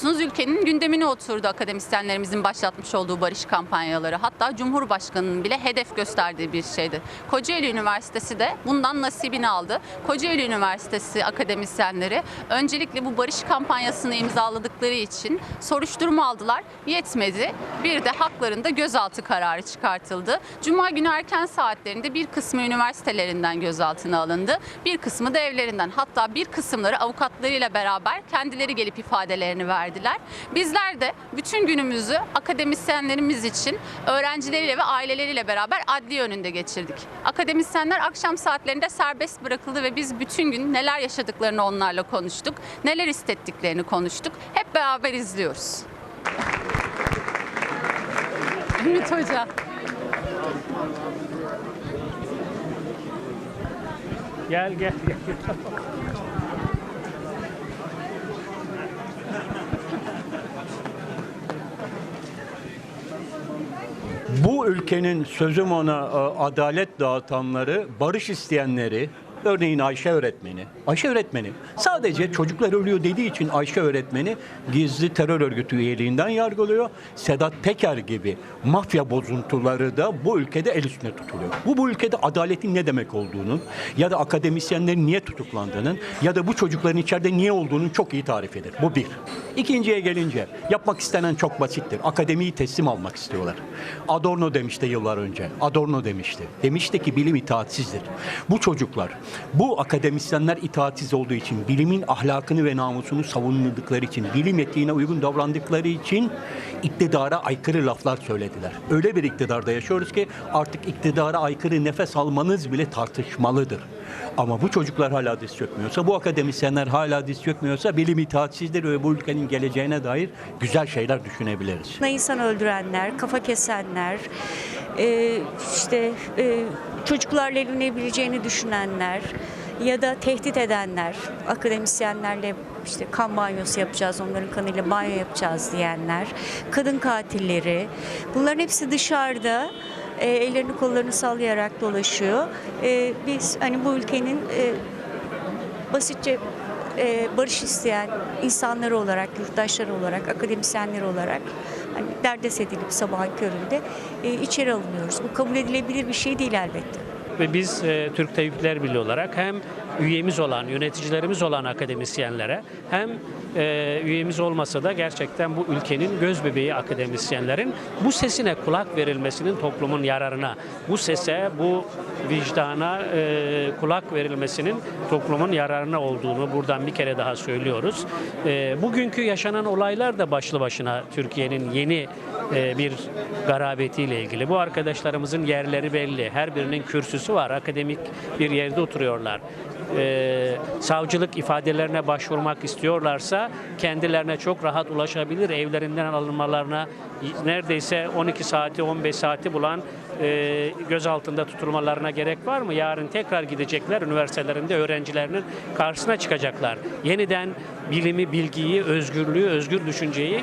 Biliyorsunuz ülkenin gündemine oturdu akademisyenlerimizin başlatmış olduğu barış kampanyaları. Hatta Cumhurbaşkanı'nın bile hedef gösterdiği bir şeydi. Kocaeli Üniversitesi de bundan nasibini aldı. Kocaeli Üniversitesi akademisyenleri öncelikle bu barış kampanyasını imzaladıkları için soruşturma aldılar. Yetmedi. Bir de haklarında gözaltı kararı çıkartıldı. Cuma günü erken saatlerinde bir kısmı üniversitelerinden gözaltına alındı. Bir kısmı da evlerinden. Hatta bir kısımları avukatlarıyla beraber kendileri gelip ifadelerini verdiler. Bizler de bütün günümüzü akademisyenlerimiz için öğrencileriyle ve aileleriyle beraber adli önünde geçirdik. Akademisyenler akşam saatlerinde serbest bırakıldı ve biz bütün gün neler yaşadıklarını onlarla konuştuk. Neler hissettiklerini konuştuk. Hep beraber izliyoruz. Ümit Hoca. Gel gel gel. Bu ülkenin sözüm ona e, adalet dağıtanları, barış isteyenleri, örneğin Ayşe öğretmeni. Ayşe öğretmeni sadece çocuklar ölüyor dediği için Ayşe öğretmeni gizli terör örgütü üyeliğinden yargılıyor. Sedat Peker gibi mafya bozuntuları da bu ülkede el üstüne tutuluyor. Bu bu ülkede adaletin ne demek olduğunun ya da akademisyenlerin niye tutuklandığının ya da bu çocukların içeride niye olduğunun çok iyi tarif eder. Bu bir. İkinciye gelince yapmak istenen çok basittir. Akademiyi teslim almak istiyorlar. Adorno demişti yıllar önce. Adorno demişti. Demişti ki bilim itaatsizdir. Bu çocuklar, bu akademisyenler itaatsiz olduğu için, bilimin ahlakını ve namusunu savunmadıkları için, bilim etiğine uygun davrandıkları için iktidara aykırı laflar söylediler. Öyle bir iktidarda yaşıyoruz ki artık iktidara aykırı nefes almanız bile tartışmalıdır. Ama bu çocuklar hala diz çökmüyorsa, bu akademisyenler hala diz çökmüyorsa bilim itaatsizdir ve bu ülkenin geleceğine dair güzel şeyler düşünebiliriz. insan öldürenler, kafa kesenler, e, işte e, çocuklarla evlenebileceğini düşünenler ya da tehdit edenler, akademisyenlerle işte kan banyosu yapacağız, onların kanıyla banyo yapacağız diyenler, kadın katilleri, bunların hepsi dışarıda e, ellerini kollarını sallayarak dolaşıyor. E, biz hani bu ülkenin e, basitçe e, barış isteyen insanlar olarak, yurttaşlar olarak, akademisyenler olarak hani derdest edilip sabahın köründe e, içeri alınıyoruz. Bu kabul edilebilir bir şey değil elbette. Ve biz e, Türk Tabipler Birliği olarak hem üyemiz olan, yöneticilerimiz olan akademisyenlere hem e, üyemiz olmasa da gerçekten bu ülkenin göz bebeği akademisyenlerin bu sesine kulak verilmesinin toplumun yararına, bu sese, bu vicdana e, kulak verilmesinin toplumun yararına olduğunu buradan bir kere daha söylüyoruz. E, bugünkü yaşanan olaylar da başlı başına Türkiye'nin yeni e, bir garabetiyle ilgili. Bu arkadaşlarımızın yerleri belli. Her birinin kürsüsü var. Akademik bir yerde oturuyorlar. E, savcılık ifadelerine başvurmak istiyorlarsa kendilerine çok rahat ulaşabilir. Evlerinden alınmalarına neredeyse 12 saati 15 saati bulan e, gözaltında tutulmalarına gerek var mı? Yarın tekrar gidecekler üniversitelerinde öğrencilerinin karşısına çıkacaklar. Yeniden bilimi, bilgiyi, özgürlüğü, özgür düşünceyi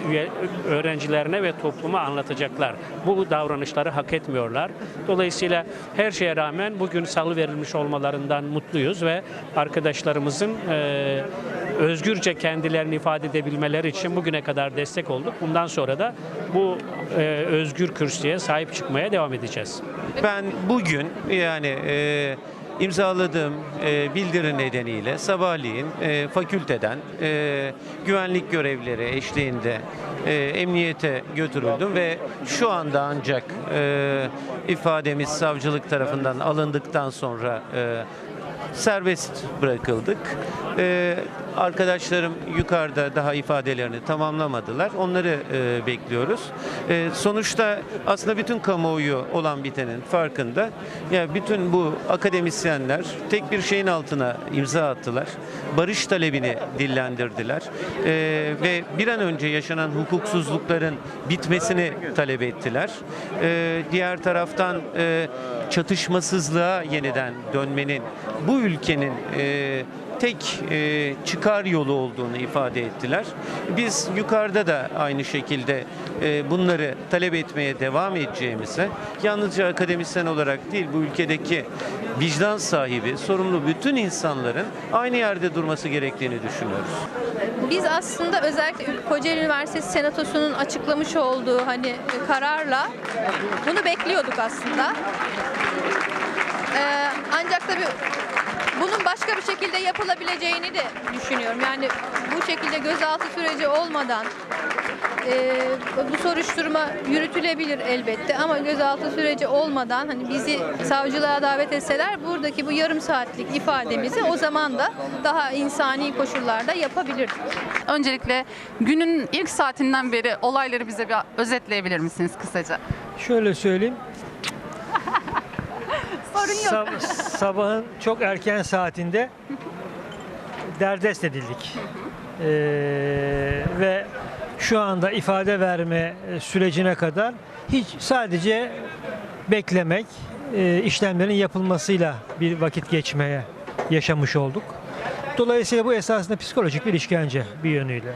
öğrencilerine ve topluma anlatacaklar. Bu davranışları hak etmiyorlar. Dolayısıyla her şeye rağmen bugün salı verilmiş olmalarından mutluyuz ve arkadaşlarımızın e, özgürce kendilerini ifade edebilmeleri için bugüne kadar destek olduk. Bundan sonra da bu e, özgür kürsüye sahip çıkmaya devam edeceğiz. Ben bugün yani e, imzaladığım e, bildiri nedeniyle sabahleyin e, fakülteden e, güvenlik görevlileri eşliğinde e, emniyete götürüldüm ve şu anda ancak e, ifademiz savcılık tarafından alındıktan sonra e, serbest bırakıldık. Ee, arkadaşlarım yukarıda daha ifadelerini tamamlamadılar. Onları e, bekliyoruz. Ee, sonuçta aslında bütün kamuoyu olan bitenin farkında. Ya bütün bu akademisyenler tek bir şeyin altına imza attılar. Barış talebini dillendirdiler. Ee, ve bir an önce yaşanan hukuksuzlukların bitmesini talep ettiler. Ee, diğer taraftan e, çatışmasızlığa yeniden dönmenin bu ülkenin e, tek e, çıkar yolu olduğunu ifade ettiler. Biz yukarıda da aynı şekilde e, bunları talep etmeye devam edeceğimizi, yalnızca akademisyen olarak değil bu ülkedeki vicdan sahibi, sorumlu bütün insanların aynı yerde durması gerektiğini düşünüyoruz. biz aslında özellikle Kocaeli Üniversitesi Senatosu'nun açıklamış olduğu hani kararla bunu bekliyorduk aslında. Ee, ancak tabii bunun başka bir şekilde yapılabileceğini de düşünüyorum. Yani bu şekilde gözaltı süreci olmadan e, bu soruşturma yürütülebilir elbette ama gözaltı süreci olmadan hani bizi savcılığa davet etseler buradaki bu yarım saatlik ifademizi o zaman da daha insani koşullarda yapabilirdik. Öncelikle günün ilk saatinden beri olayları bize bir özetleyebilir misiniz kısaca? Şöyle söyleyeyim. Sorun yok. sab- sabahın çok erken saatinde derdest edildik. Ee, ve şu anda ifade verme sürecine kadar hiç sadece beklemek, e, işlemlerin yapılmasıyla bir vakit geçmeye yaşamış olduk. Dolayısıyla bu esasında psikolojik bir işkence bir yönüyle.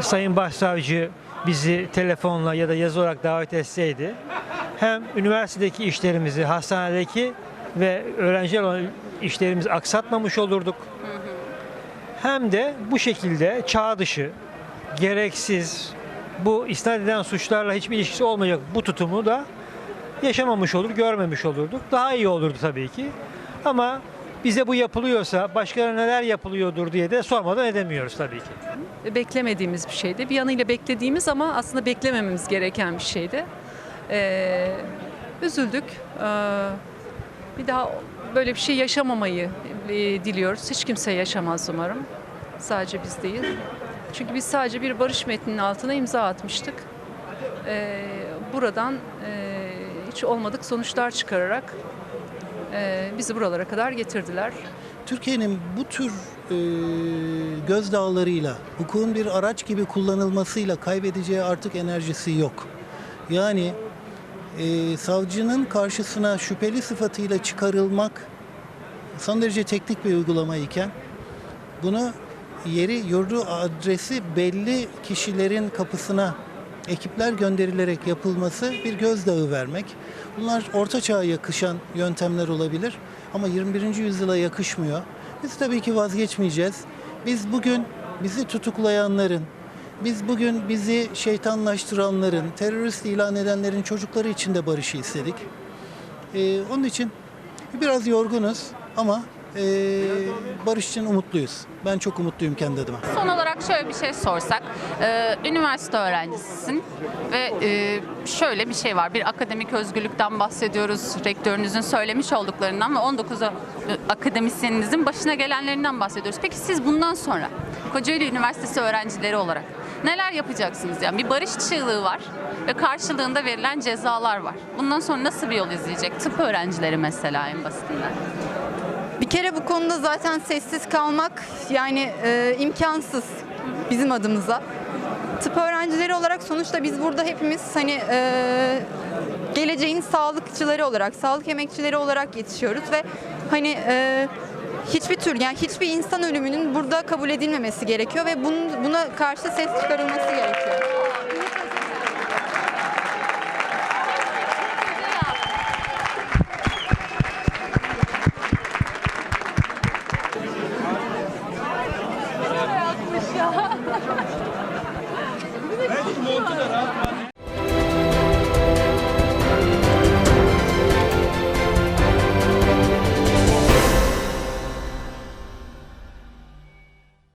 Sayın Başsavcı bizi telefonla ya da yazı olarak davet etseydi hem üniversitedeki işlerimizi, hastanedeki ve öğrenciler olan işlerimizi aksatmamış olurduk. Hem de bu şekilde çağ dışı, gereksiz, bu isnat eden suçlarla hiçbir ilişkisi olmayacak bu tutumu da yaşamamış olur, görmemiş olurduk. Daha iyi olurdu tabii ki. Ama bize bu yapılıyorsa başkalarına neler yapılıyordur diye de sormadan edemiyoruz tabii ki. beklemediğimiz bir şeydi. Bir yanıyla beklediğimiz ama aslında beklemememiz gereken bir şeydi. Ee, üzüldük. Ee, bir daha böyle bir şey yaşamamayı e, diliyoruz. Hiç kimse yaşamaz umarım. Sadece biz değil. Çünkü biz sadece bir barış metninin altına imza atmıştık. Ee, buradan e, hiç olmadık sonuçlar çıkararak e, bizi buralara kadar getirdiler. Türkiye'nin bu tür e, gözdağlarıyla, hukukun bir araç gibi kullanılmasıyla kaybedeceği artık enerjisi yok. Yani e, savcının karşısına şüpheli sıfatıyla çıkarılmak son derece teknik bir uygulama iken bunu yeri, yurdu, adresi belli kişilerin kapısına ekipler gönderilerek yapılması bir gözdağı vermek. Bunlar orta çağa yakışan yöntemler olabilir ama 21. yüzyıla yakışmıyor. Biz tabii ki vazgeçmeyeceğiz. Biz bugün bizi tutuklayanların, biz bugün bizi şeytanlaştıranların, terörist ilan edenlerin çocukları için de barışı istedik. Ee, onun için biraz yorgunuz ama ee, barış için umutluyuz. Ben çok umutluyum kendi adıma. Son olarak şöyle bir şey sorsak. Ee, üniversite öğrencisisin ve e, şöyle bir şey var. Bir akademik özgürlükten bahsediyoruz. Rektörünüzün söylemiş olduklarından ve 19 a- akademisyeninizin başına gelenlerinden bahsediyoruz. Peki siz bundan sonra Kocaeli Üniversitesi öğrencileri olarak neler yapacaksınız? Yani bir barış çığlığı var ve karşılığında verilen cezalar var. Bundan sonra nasıl bir yol izleyecek? Tıp öğrencileri mesela en basitinden. Bir kere bu konuda zaten sessiz kalmak yani e, imkansız bizim adımıza. Tıp öğrencileri olarak sonuçta biz burada hepimiz hani e, geleceğin sağlıkçıları olarak, sağlık emekçileri olarak yetişiyoruz ve hani e, hiçbir tür yani hiçbir insan ölümünün burada kabul edilmemesi gerekiyor ve bunun, buna karşı ses çıkarılması gerekiyor.